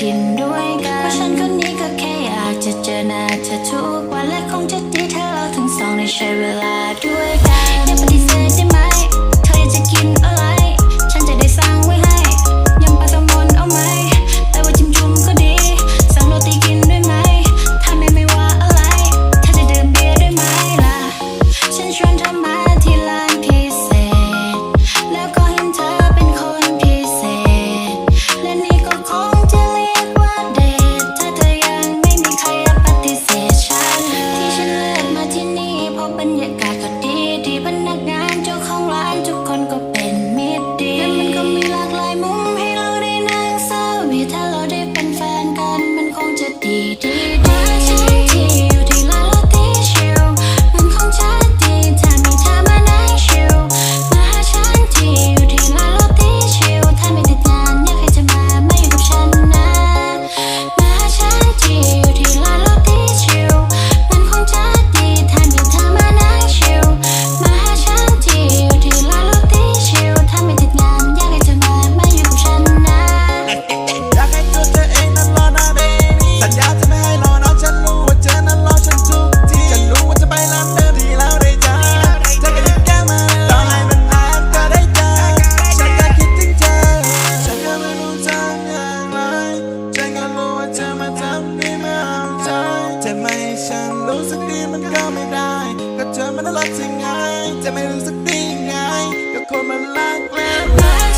กินด้วยกันเพราะฉันคนนี้ก็แค่อยากจะเจอหน้าเธอทุกวันและคงจะดีถ้าเราทั้งสองได้ใช้เวลาด้วยกัน รักเธอไงจะไม่รู้สึกดีไงก็คนมันรักแล้ว